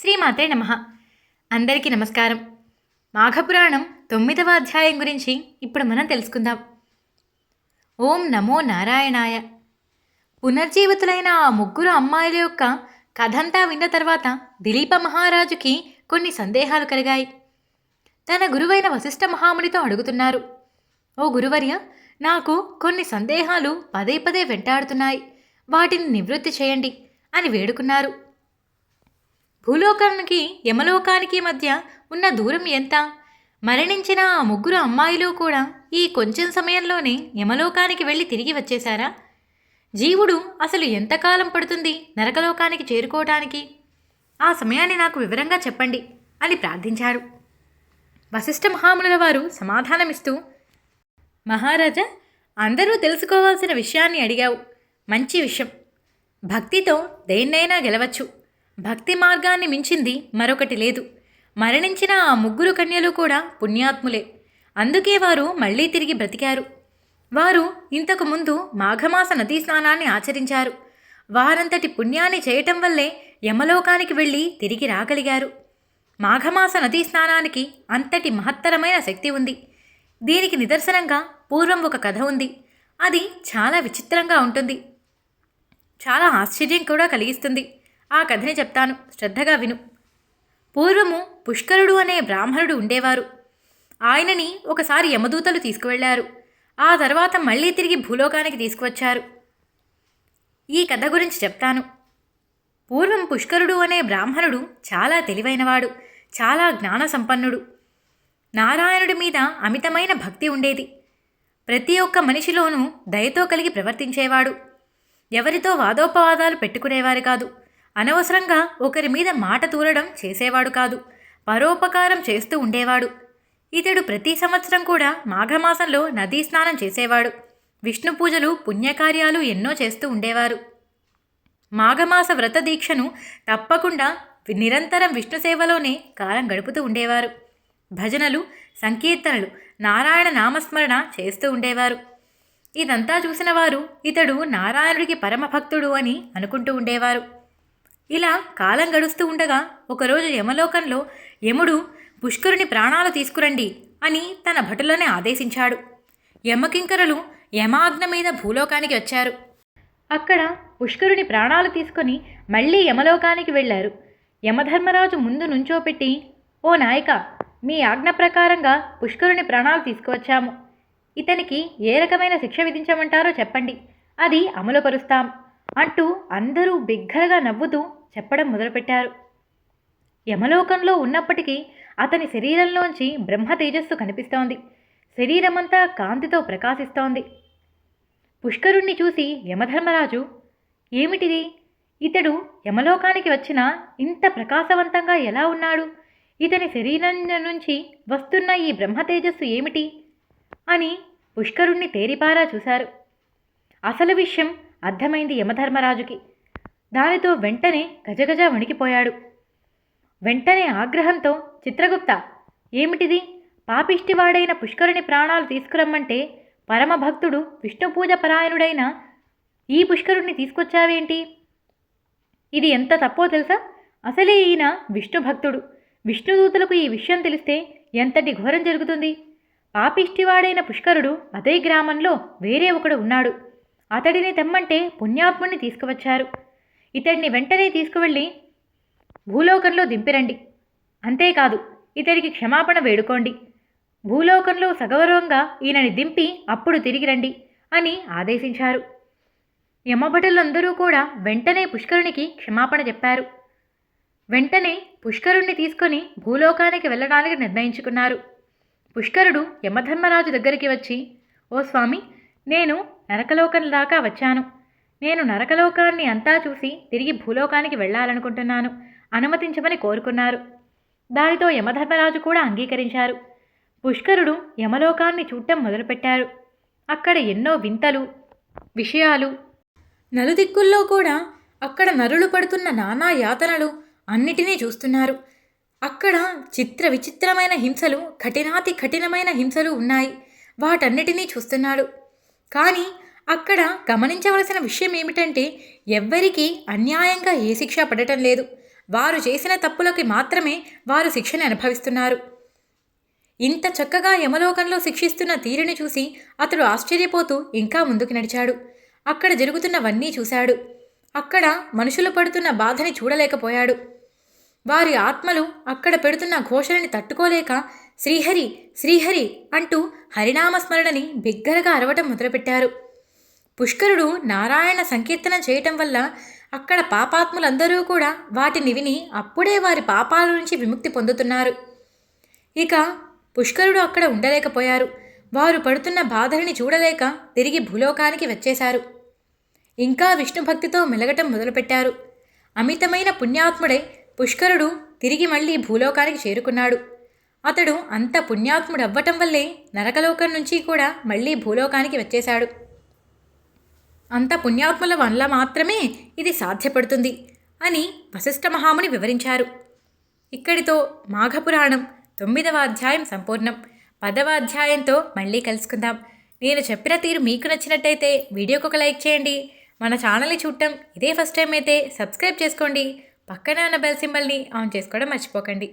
శ్రీమాతే నమ. అందరికీ నమస్కారం. మాఘపురాణం తొమ్మిదవ అధ్యాయం గురించి ఇప్పుడు మనం తెలుసుకుందాం. ఓం నమో నారాయణాయ. పునర్జీవితులైన ఆ ముగ్గురు అమ్మాయిల యొక్క కథంతా విన్న తర్వాత దిలీప మహారాజుకి కొన్ని సందేహాలు కలిగాయి. తన గురువైన వశిష్ఠ మహామునితో అడుగుతున్నారు. ఓ గురువర్య నాకు కొన్ని సందేహాలు పదే పదే వెంటాడుతున్నాయి. వాటిని నివృత్తి చేయండి అని వేడుకున్నారు. భూలోకానికి యమలోకానికి మధ్య ఉన్న దూరం ఎంత? మరణించిన ఆ ముగ్గురు అమ్మాయిలు కూడా ఈ కొంచెం సమయంలోనే యమలోకానికి వెళ్ళి తిరిగి వచ్చేశారా? జీవుడు అసలు ఎంతకాలం పడుతుంది నరకలోకానికి చేరుకోవటానికి? ఆ సమయాన్ని నాకు వివరంగా చెప్పండి అని ప్రార్థించారు. వశిష్ఠ మహామునుల వారు సమాధానమిస్తూ మహారాజా అందరూ తెలుసుకోవాల్సిన విషయాన్ని అడిగావు. మంచి విషయం. భక్తితో దేన్నైనా గెలవచ్చు. భక్తి మార్గాన్ని మించింది మరొకటి లేదు. మరణించిన ఆ ముగ్గురు కన్యలు కూడా పుణ్యాత్ములే. అందుకే వారు మళ్ళీ తిరిగి బ్రతికారు. వారు ఇంతకు ముందు మాఘమాస నదీ స్నానాన్ని ఆచరించారు. వారంతటి పుణ్యాన్ని చేయటం వల్లే యమలోకానికి వెళ్ళి తిరిగి రాగలిగారు. మాఘమాస నదీ స్నానానికి అంతటి మహత్తరమైన శక్తి ఉంది. దీనికి నిదర్శనంగా పూర్వం ఒక కథ ఉంది. అది చాలా విచిత్రంగా ఉంటుంది. చాలా ఆశ్చర్యం కూడా కలిగిస్తుంది. ఆ కథని చెప్తాను. శ్రద్ధగా విను. పూర్వము పుష్కరుడు అనే బ్రాహ్మణుడు ఉండేవారు. ఆయనని ఒకసారి యమదూతలు తీసుకువెళ్ళారు ఆ తర్వాత మళ్ళీ తిరిగి భూలోకానికి తీసుకువచ్చారు. ఈ కథ గురించి చెప్తాను. పూర్వం పుష్కరుడు అనే బ్రాహ్మణుడు చాలా తెలివైనవాడు చాలా జ్ఞాన సంపన్నుడు నారాయణుడి మీద అమితమైన భక్తి ఉండేది. ప్రతి ఒక్క మనిషిలోనూ దయతో కలిగి ప్రవర్తించేవాడు. ఎవరితో వాదోపవాదాలు పెట్టుకునేవారు కాదు. అనవసరంగా ఒకరి మీద మాట తూరడం చేసేవాడు కాదు. పరోపకారం చేస్తూ ఉండేవాడు. ఇతడు ప్రతి సంవత్సరం కూడా మాఘమాసంలో నదీ స్నానం చేసేవాడు. విష్ణు పూజలు పుణ్యకార్యాలు ఎన్నో చేస్తూ ఉండేవారు. మాఘమాస వ్రత దీక్షను తప్పకుండా నిరంతరం విష్ణు సేవలోనే కాలం గడుపుతూ ఉండేవారు. భజనలు సంకీర్తనలు నారాయణ నామస్మరణ చేస్తూ ఉండేవారు. ఇదంతా చూసిన వారు ఇతడు నారాయణుడికి పరమభక్తుడు అని అనుకుంటూ ఉండేవారు. ఇలా కాలం గడుస్తూ ఉండగా ఒకరోజు యమలోకంలో యముడు పుష్కరుని ప్రాణాలు తీసుకురండి అని తన భటులనే ఆదేశించాడు. యమకింకరులు యమాజ్ఞ మీద భూలోకానికి వచ్చారు. అక్కడ పుష్కరుని ప్రాణాలు తీసుకొని మళ్ళీ యమలోకానికి వెళ్ళారు. యమధర్మరాజు ముందు నుంచోపెట్టి ఓ నాయక మీ ఆజ్ఞ ప్రకారంగా పుష్కరుని ప్రాణాలు తీసుకువచ్చాము. ఇతనికి ఏ రకమైన శిక్ష విధించమంటారో చెప్పండి. అది అమలుపరుస్తాం. అంటూ అందరూ బిగ్గరగా నవ్వుతూ చెప్పడం మొదలుపెట్టారు. యమలోకంలో ఉన్నప్పటికీ అతని శరీరంలోంచి బ్రహ్మ తేజస్సు కనిపిస్తోంది. శరీరమంతా కాంతితో ప్రకాశిస్తోంది. పుష్కరుణ్ణి చూసి యమధర్మరాజు ఏమిటిది? ఇతడు యమలోకానికి వచ్చిన ఇంత ప్రకాశవంతంగా ఎలా ఉన్నాడు? ఇతని శరీరం నుంచి వస్తున్న ఈ బ్రహ్మ తేజస్సు ఏమిటి? అని పుష్కరుణ్ణి తేరిపారా చూశారు. అసలు విషయం అర్థమైంది యమధర్మరాజుకి. దానితో వెంటనే గజగజ వణికిపోయాడు. వెంటనే ఆగ్రహంతో చిత్రగుప్త ఏమిటిది? పాపిష్టివాడైన పుష్కరుని ప్రాణాలు తీసుకురమ్మంటే పరమభక్తుడు విష్ణుపూజ పరాయణుడైన ఈ పుష్కరుణ్ణి తీసుకొచ్చావేంటి? ఇది ఎంత తప్పో తెలుసా? అసలే ఈయన విష్ణు భక్తుడు ఈ విషయం తెలిస్తే ఎంతటి ఘోరం జరుగుతుంది? పాపిష్టివాడైన పుష్కరుడు అదే గ్రామంలో వేరే ఒకడు ఉన్నాడు. అతడిని తెమ్మంటే పుణ్యాత్ముణ్ణి తీసుకువచ్చారు. ఇతడిని వెంటనే తీసుకువెళ్ళి భూలోకంలో దింపిరండి. అంతేకాదు ఇతడికి క్షమాపణ వేడుకోండి. భూలోకంలో సగౌరవంగా ఈయనని దింపి అప్పుడు తిరిగి రండి అని ఆదేశించారు. యమభటులందరూ కూడా వెంటనే పుష్కరునికి క్షమాపణ చెప్పారు. వెంటనే పుష్కరుణ్ణి తీసుకొని భూలోకానికి వెళ్ళడానికి నిర్ణయించుకున్నారు. పుష్కరుడు యమధర్మరాజు దగ్గరికి వచ్చి ఓ స్వామి నేను నరకలోకం దాకా వచ్చాను. నేను నరకలోకాన్ని అంతా చూసి తిరిగి భూలోకానికి వెళ్ళాలనుకుంటున్నాను. అనుమతించమని కోరుకున్నారు. దానితో యమధర్మరాజు కూడా అంగీకరించారు. పుష్కరుడు యమలోకాన్ని చూడటం మొదలుపెట్టారు. అక్కడ ఎన్నో వింతలు విషయాలు. నలుదిక్కుల్లో కూడా అక్కడ నరులు పడుతున్న నానా యాతనలు అన్నిటినీ చూస్తున్నారు. అక్కడ చిత్ర విచిత్రమైన హింసలు కఠినాతి కఠినమైన హింసలు ఉన్నాయి. వాటన్నిటినీ చూస్తున్నాడు. కానీ అక్కడ గమనించవలసిన విషయం ఏమిటంటే ఎవ్వరికీ అన్యాయంగా ఏ శిక్ష పడటం లేదు. వారు చేసిన తప్పులకి మాత్రమే వారు శిక్షని అనుభవిస్తున్నారు. ఇంత చక్కగా యమలోకంలో శిక్షిస్తున్న తీరుని చూసి అతడు ఆశ్చర్యపోతూ ఇంకా ముందుకు నడిచాడు. అక్కడ జరుగుతున్నవన్నీ చూశాడు. అక్కడ మనుషులు పడుతున్న బాధని చూడలేకపోయాడు. వారి ఆత్మలు అక్కడ పెడుతున్న ఘోషణని తట్టుకోలేక శ్రీహరి శ్రీహరి అంటూ హరినామస్మరణని బిగ్గరగా అరవటం మొదలుపెట్టారు. పుష్కరుడు నారాయణ సంకీర్తనం చేయటం వల్ల అక్కడ పాపాత్ములందరూ కూడా వాటిని విని అప్పుడే వారి పాపాల నుంచి విముక్తి పొందుతున్నారు. ఇక పుష్కరుడు అక్కడ ఉండలేకపోయారు. వారు పడుతున్న బాధల్ని చూడలేక తిరిగి భూలోకానికి వచ్చేశారు. ఇంకా విష్ణు భక్తితో మెలగటం మొదలుపెట్టారు. అమితమైన పుణ్యాత్ముడై పుష్కరుడు తిరిగి మళ్ళీ భూలోకానికి చేరుకున్నాడు. అతడు అంత పుణ్యాత్ముడు అవ్వటం వల్లే నరకలోకం నుంచి కూడా మళ్ళీ భూలోకానికి వచ్చేశాడు. అంత పుణ్యాత్ముల వల్ల మాత్రమే ఇది సాధ్యపడుతుంది అని వశిష్ఠ మహాముని వివరించారు. ఇక్కడితో మాఘపురాణం తొమ్మిదవ అధ్యాయం సంపూర్ణం. పదవ అధ్యాయంతో మళ్ళీ కలుసుకుందాం. నేను చెప్పిన తీరు మీకు నచ్చినట్టయితే వీడియోకి ఒక లైక్ చేయండి. మన ఛానల్ని చూడటం ఇదే ఫస్ట్ టైం అయితే సబ్స్క్రైబ్ చేసుకోండి. పక్కనే ఉన్న బెల్ సింబల్ని ఆన్ చేసుకోవడం మర్చిపోకండి.